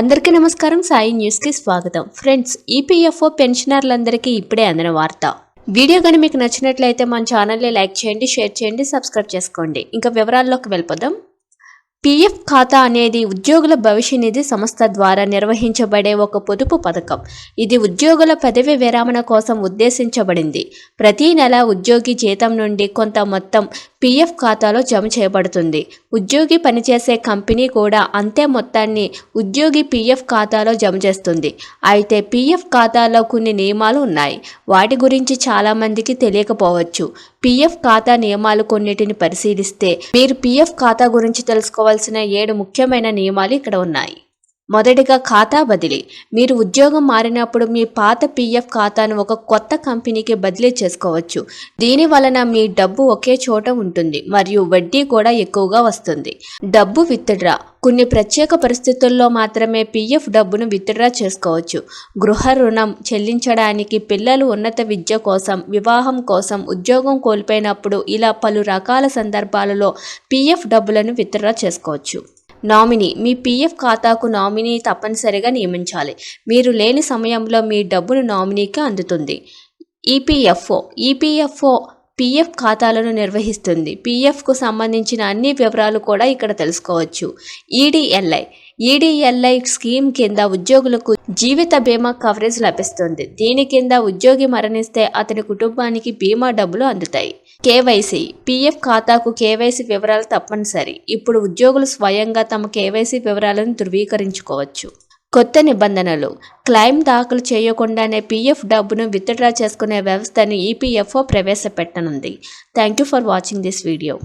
అందరికీ నమస్కారం. సాయి న్యూస్కి స్వాగతం. ఫ్రెండ్స్ ఈపీఎఫ్ఓ పెన్షనర్లందరికీ ఇప్పుడే అందిన వార్త. వీడియో కానీ మీకు నచ్చినట్లయితే మన ఛానల్ని లైక్ చేయండి షేర్ చేయండి సబ్స్క్రైబ్ చేసుకోండి. ఇంకా వివరాల్లోకి వెళ్ళిపోదాం. పీఎఫ్ ఖాతా అనేది ఉద్యోగుల భవిష్య నిధి సంస్థ ద్వారా నిర్వహించబడే ఒక పొదుపు పథకం. ఇది ఉద్యోగుల పదవి విరామణ కోసం ఉద్దేశించబడింది. ప్రతి నెల ఉద్యోగి జీతం నుండి కొంత మొత్తం పీఎఫ్ ఖాతాలో జమ చేయబడుతుంది. ఉద్యోగి పనిచేసే కంపెనీ కూడా అంతే మొత్తాన్ని ఉద్యోగి పీఎఫ్ ఖాతాలో జమ చేస్తుంది. అయితే పీఎఫ్ ఖాతాలో కొన్ని నియమాలు ఉన్నాయి. వాటి గురించి చాలామందికి తెలియకపోవచ్చు. పీఎఫ్ ఖాతా నియమాలు కొన్నిటిని పరిశీలిస్తే మీరు పీఎఫ్ ఖాతా గురించి తెలుసుకోవాల్సిన ఏడు ముఖ్యమైన నియమాలు ఇక్కడ ఉన్నాయి. మొదటిగా ఖాతా బదిలీ. మీరు ఉద్యోగం మారినప్పుడు మీ పాత పీఎఫ్ ఖాతాను ఒక కొత్త కంపెనీకి బదిలీ చేసుకోవచ్చు. దీని వలన మీ డబ్బు ఒకే చోట ఉంటుంది మరియు వడ్డీ కూడా ఎక్కువగా వస్తుంది. డబ్బు విత్డ్రా. కొన్ని ప్రత్యేక పరిస్థితుల్లో మాత్రమే పీఎఫ్ డబ్బును విత్డ్రా చేసుకోవచ్చు. గృహ రుణం చెల్లించడానికి పిల్లలు ఉన్నత విద్య కోసం వివాహం కోసం ఉద్యోగం కోల్పోయినప్పుడు ఇలా పలు రకాల సందర్భాలలో పీఎఫ్ డబ్బులను విత్డ్రా చేసుకోవచ్చు. నామినీ. మీ పీఎఫ్ ఖాతాకు నామినీ తప్పనిసరిగా నియమించాలి. మీరు లేని సమయంలో మీ డబ్బును నామినీకి అందుతుంది. ఈపీఎఫ్ఓ. ఈపీఎఫ్ఓ పీఎఫ్ ఖాతాలను నిర్వహిస్తుంది. పీఎఫ్కు సంబంధించిన అన్ని వివరాలు కూడా ఇక్కడ తెలుసుకోవచ్చు. ఈడీఎల్ఐ. ఈడీఎల్ఐ స్కీమ్ కింద ఉద్యోగులకు జీవిత బీమా కవరేజ్ లభిస్తుంది. దీని కింద ఉద్యోగి మరణిస్తే అతని కుటుంబానికి బీమా డబ్బులు అందుతాయి. కేవైసీ. పీఎఫ్ ఖాతాకు కేవైసీ వివరాలు తప్పనిసరి. ఇప్పుడు ఉద్యోగులు స్వయంగా తమ కేవైసీ వివరాలను ధృవీకరించుకోవచ్చు. కొత్త నిబంధనలు. క్లెయిమ్ దాఖలు చేయకుండానే పీఎఫ్ డబ్బును విత్డ్రా చేసుకునే వ్యవస్థను EPFO ప్రవేశపెట్టనుంది. Thank you for watching this video.